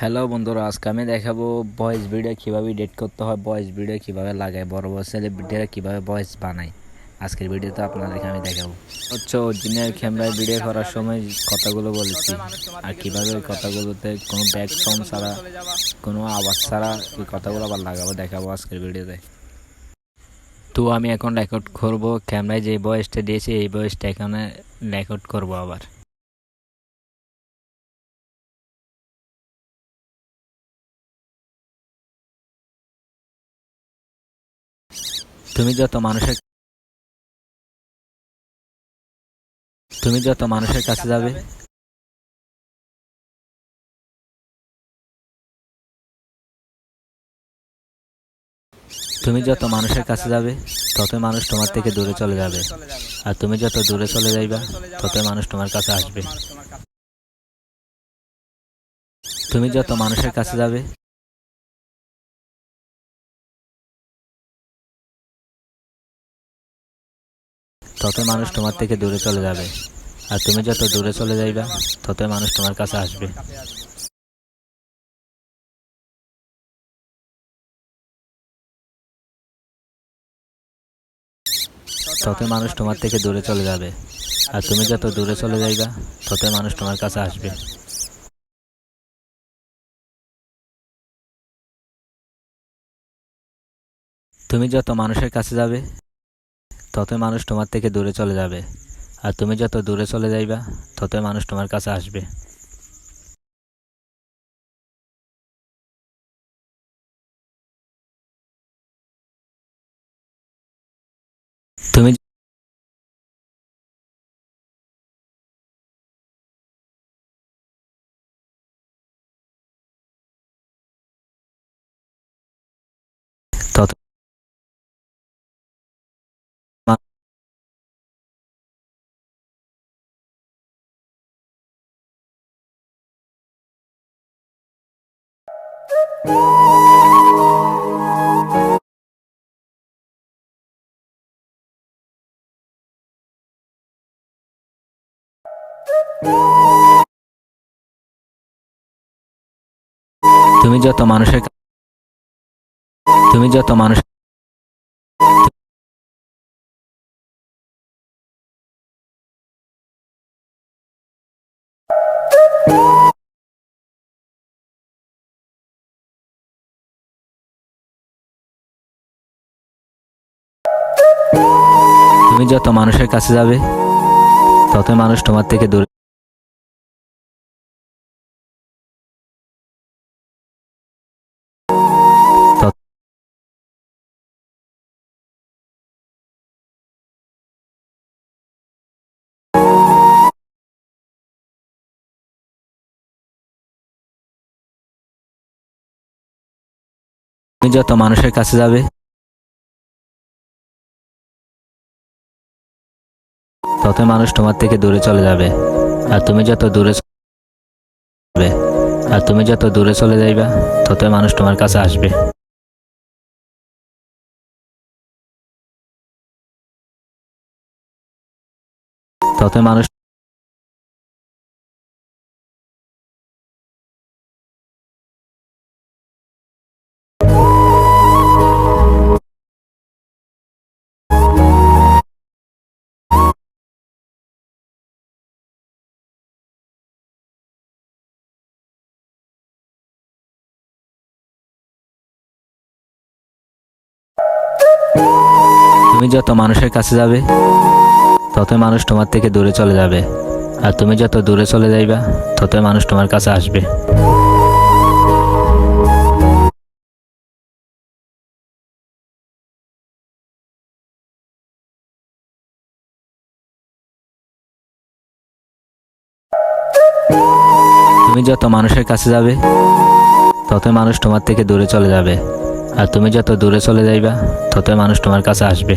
Hello বন্ধুরা, আজকে আমি দেখাবো ভয়েস ভিডিও কীভাবে এডিট করতে হয় ভয়েস ভিডিও কীভাবে লাগায়, বড় বড় সেলিব্রিটিরা কীভাবে ভয়েস বানায়। আজকের ভিডিওতে আপনাদেরকে আমি দেখাবো। হচ্ছে অরিজিনাল ক্যামেরায় ভিডিও করার সময় কথাগুলো বলেছি, আর কীভাবে ওই কথাগুলোতে কোনো ব্যাক সাউন্ড ছাড়া, কোনো আওয়াজ ছাড়া ওই কথাগুলো আবার লাগাবো, দেখাবো আজকের ভিডিওতে তো। আমি এখন রেকর্ড করব ক্যামেরায় যে ভয়েসটা দিয়েছি, এই ভয়েসটা এখানে রেকর্ড করব আবার। তুমি যত মানুষের তুমি যত মানুষের কাছে যাবে। তুমি যত মানুষের কাছে যাবে, তত মানুষ তোমার থেকে দূরে চলে যাবে। আর তুমি যত দূরে চলে যাইবা, তত মানুষ তোমার কাছে আসবে। তুমি যত মানুষের কাছে যাবে তত মানুষ তোমার থেকে দূরে চলে যাবে। আর তুমি যত দূরে চলে যাইবা তত মানুষ তোমার কাছে আসবে। তত মানুষ তোমার থেকে দূরে চলে যাবে। আর তুমি যত দূরে চলে যাইবা তত মানুষ তোমার কাছে আসবে। তুমি যত মানুষের কাছে যাবে তত মানুষ তোমার থেকে দূরে চলে যাবে। আর তুমি যত দূরে চলে যাইবা তত মানুষ তোমার কাছে আসবে। তুমি তুমি যত মানুষের তুমি যত মানুষ তুমি যত মানুষের কাছে যাবে তত মানুষ তোমার থেকে দূরে। যত মানুষের কাছে যাবে তত মানুষ তোমার থেকে দূরে চলে যাবে। আর তুমি যত দূরে যাবে, আর তুমি যত দূরে চলে যাইবা, তত মানুষ তোমার কাছে আসবে। তত মানুষ তুমি যত মানুষের কাছে যাবে তত মানুষ তোমার থেকে দূরে চলে যাবে। আর তুমি যত দূরে চলে যাইবা তত মানুষ তোমার কাছে আসবে। তুমি যত মানুষের কাছে যাবে তত মানুষ তোমার থেকে দূরে চলে যাবে। আর তুমি যত দূরে চলে যাইবা ততই মানুষ তোমার কাছে আসবে।